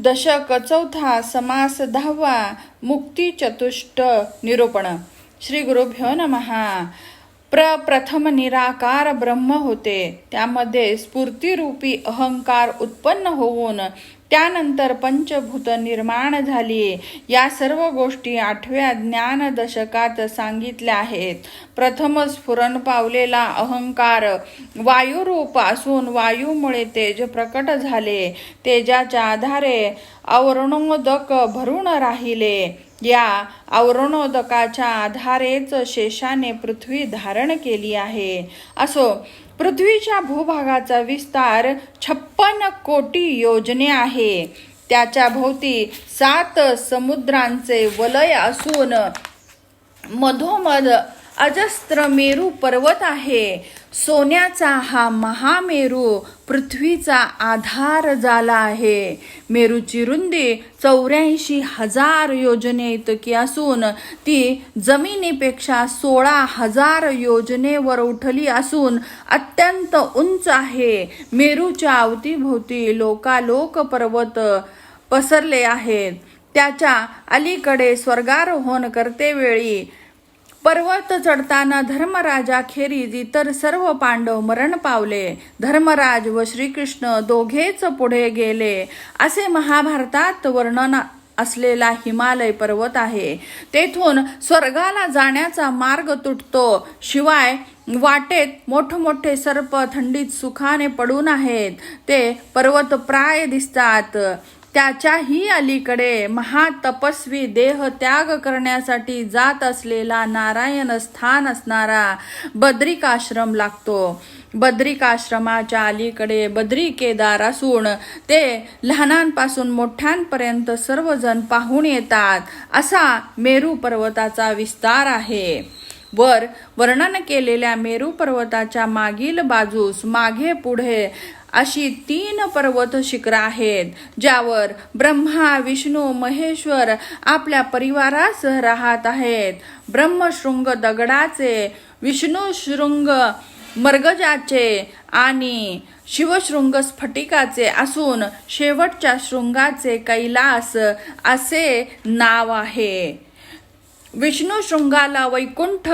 दशक चौथा समास दहावा मुक्ती चतुष्ट निरूपण. श्री गुरुभ्यो नमहा प्रप्रथम निराकार ब्रह्म होते. त्यामध्ये स्फूर्तिरूपी अहंकार उत्पन्न होऊन त्यानंतर पंचभूत निर्माण झाली. या सर्व गोष्टी आठव्या ज्ञान दशकात सांगितल्या आहेत. प्रथम स्फुरण पावलेला अहंकार वायुरूप असून वायूमुळे तेज प्रकट झाले. तेजाच्या आधारे अवरणोदक भरून राहिले. या अवरणोदकाच्या आधारेच शेषाने पृथ्वी धारण केली आहे. असो पृथ्वीच्या भूभागाचा विस्तार छप्पन कोटी योजने आहे. त्याच्या भोवती सात समुद्रांचे वलय असून मधोमध अजस्त्र मेरू पर्वत आहे. सोन्याचा हा महामेरू पृथ्वीचा आधार झाला आहे. मेरूची रुंदी चौऱ्याऐंशी हजार योजने इतकी असून ती जमिनीपेक्षा सोळा हजार योजनेवर उठली असून अत्यंत उंच आहे. मेरूच्या अवतीभोवती लोकालोक पर्वत पसरले आहेत. त्याच्या अलीकडे स्वर्गारोहण करतेवेळी पर्वत चढताना धर्मराजाखेरीज इतर सर्व पांडव मरण पावले. धर्मराज व श्रीकृष्ण दोघेच पुढे गेले. असे महाभारतात वर्णन असलेला हिमालय पर्वत आहे. तेथून स्वर्गाला जाण्याचा मार्ग तुटतो. शिवाय वाटेत मोठमोठे सर्प थंडीत सुखाने पडून आहेत. ते पर्वत प्राय दिसतात. त्याच्याही अलीकडे महातपस्वी देह त्याग करण्यासाठी जात असलेला नारायण स्थान असणारा बद्रिकाश्रम लागतो. बद्रिकाश्रमाच्या अलीकडे बद्री केदार असून ते लहानांपासून मोठ्यांपर्यंत सर्वजण पाहून येतात असा मेरू पर्वताचा विस्तार आहे. वर वर्णन केलेल्या मेरू पर्वताच्या मागील बाजूस मागे पुढे अशी तीन पर्वत शिखरं आहेत ज्यावर ब्रह्मा विष्णू महेश्वर आपल्या परिवारासह राहत आहेत. ब्रह्मशृंग दगडाचे विष्णू शृंग मर्गजाचे आणि शिवशृंग स्फटिकाचे असून शेवटच्या शृंगाचे कैलास असे नाव आहे. विष्णू शृंगाला वैकुंठ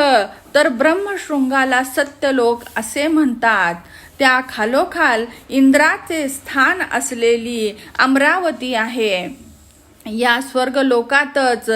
तर ब्रह्मशृंगाला सत्यलोक असे म्हणतात. त्या खालोखाल इंद्राचे स्थान असलेली अमरावती आहे. या स्वर्ग लोकातच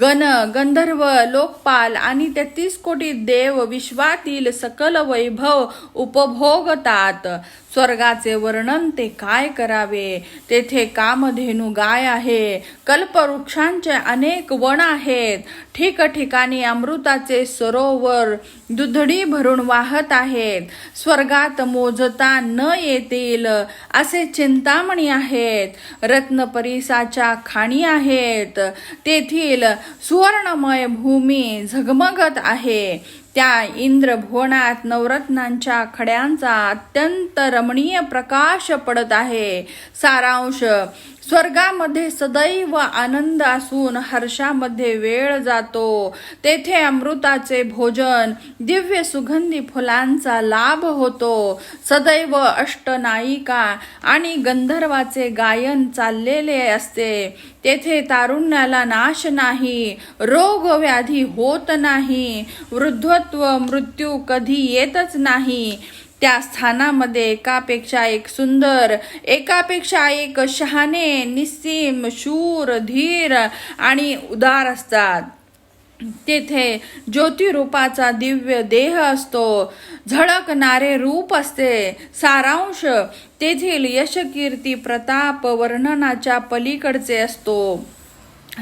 गण गंधर्व लोकपाल आणि तेहतीस कोटी देव विश्वातील सकल वैभव उपभोगतात. स्वर्गाचे वर्णन ते काय करावे? तेथे कामधेनू गाय आहे. कल्पवृक्षांचे अनेक वन आहेत. ठिकठिकाणी अमृताचे सरोवर दुधडी भरून वाहत आहेत. स्वर्गात मोजता न येतील असे चिंतामणी आहेत. रत्नपरिसाच्या खाणी आहेत. तेथील सुवर्णमय भूमी झगमगत आहे. त्या इंद्रभुवनात नवरत्नांच्या खड्यांचा अत्यंत रमणीय प्रकाश पडत आहे. सारांश स्वर्गामध्ये सदैव आनंद असून हर्षामध्ये वेळ जातो. तेथे अमृताचे भोजन दिव्य सुगंधी फुलांचा लाभ होतो. सदैव अष्टनायिका आणि गंधर्वाचे गायन चाललेले असते. तेथे तारुण्याला नाश नाही रोग व्याधी होत नाही वृद्धत्व मृत्यू कधी येतच नाही. त्या स्थानामध्ये एकापेक्षा एक सुंदर एकापेक्षा एक शहाणे निस्सीम शूर धीर आणि उदार असतात. तेथे ज्योतिरूपाचा दिव्य देह असतो. झळकणारे रूप असते. सारांश तेथील यशकीर्ती प्रताप वर्णनाच्या पलीकडचे असतो.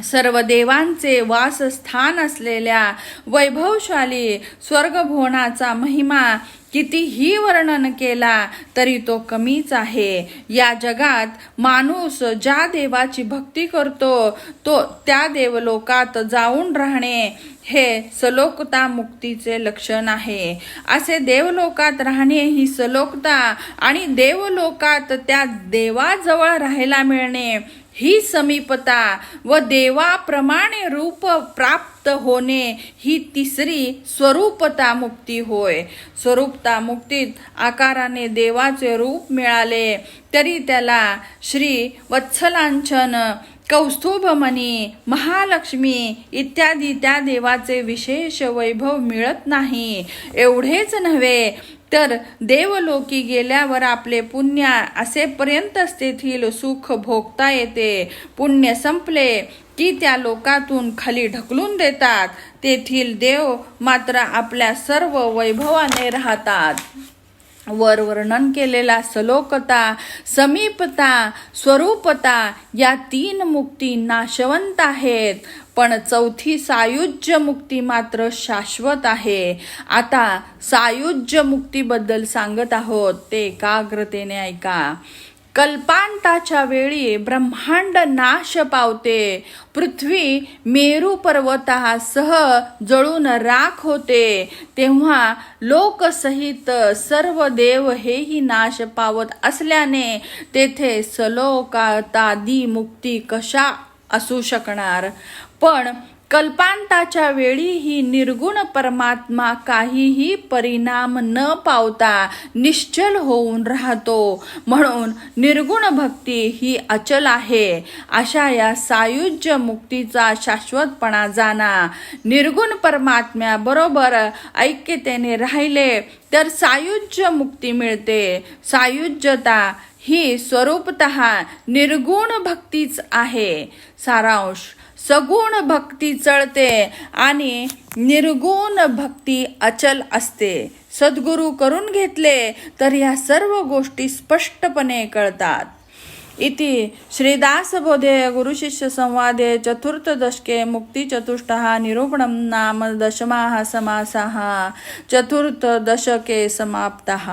सर्व देवांचे वासस्थान असलेल्या वैभवशाली स्वर्गभुवनाचा महिमा कितीही वर्णन केला तरी तो कमीच आहे. या जगात माणूस ज्या देवाची भक्ती करतो तो त्या देवलोकात जाऊन राहणे हे सलोकता मुक्तीचे लक्षण आहे. असे देवलोकात राहणे ही सलोकता आणि देवलोकात त्या देवाजवळ राहायला मिळणे ही समीपता व देवाप्रमाणे रूप प्राप्त होणे ही तिसरी स्वरूपता मुक्ती होय. स्वरूपता मुक्तीत आकाराने देवाचे रूप मिळाले तरी त्याला श्री वत्सलांचन कौस्तुभमणी महालक्ष्मी इत्यादी त्या देवाचे विशेष वैभव मिळत नाही. एवढेच नव्हे तर देवलोकी गेल्यावर आपले पुण्य असेपर्यंतच तेथील सुख भोगता येते. पुण्य संपले की त्या लोकातून खाली ढकलून देतात. तेथील देव मात्र आपल्या सर्व वैभवाने राहतात. वर वर्णन केलेला सलोकता समीपता स्वरूपता या तीन मुक्ती नाशवंत आहेत. पण चौथी सायुज्य मुक्ती मात्र शाश्वत आहे. आता सायुज्य मुक्तीबद्दल सांगत आहोत. ते एकाग्रतेने ऐका. कल्पांताच्या वेळी ब्रह्मांड नाश पावते. पृथ्वी मेरू पर्वतासह जळून राख होते. तेव्हा लोकसहित सर्व देव हेही नाश पावत असल्याने तेथे सलोकातादी मुक्ती कशा असू शकणार? पण कल्पांताच्या वेळी ही निर्गुण परमात्मा काहीही परिणाम न पावता निश्चल होऊन राहतो. म्हणून निर्गुण भक्ती ही अचल आहे. अशा या सायुज्य मुक्तीचा शाश्वतपणा जाणा. निर्गुण परमात्म्याबरोबर ऐक्यतेने राहिले तर सायुज्य मुक्ती मिळते. सायुज्यता ही स्वरूपत निर्गुण भक्तीच आहे. सारांश सगुण भक्ती चळते आणि निर्गुण भक्ती अचल असते. सद्गुरू करून घेतले तर या सर्व गोष्टी स्पष्टपणे कळतात. इति श्रीदासबोधे गुरुशिष्यसंवादे चतुर्थदशके मुक्तिचतुष्टः निरूपणं नाम दशमाः समासाः। चतुर्थदशके समाप्तः।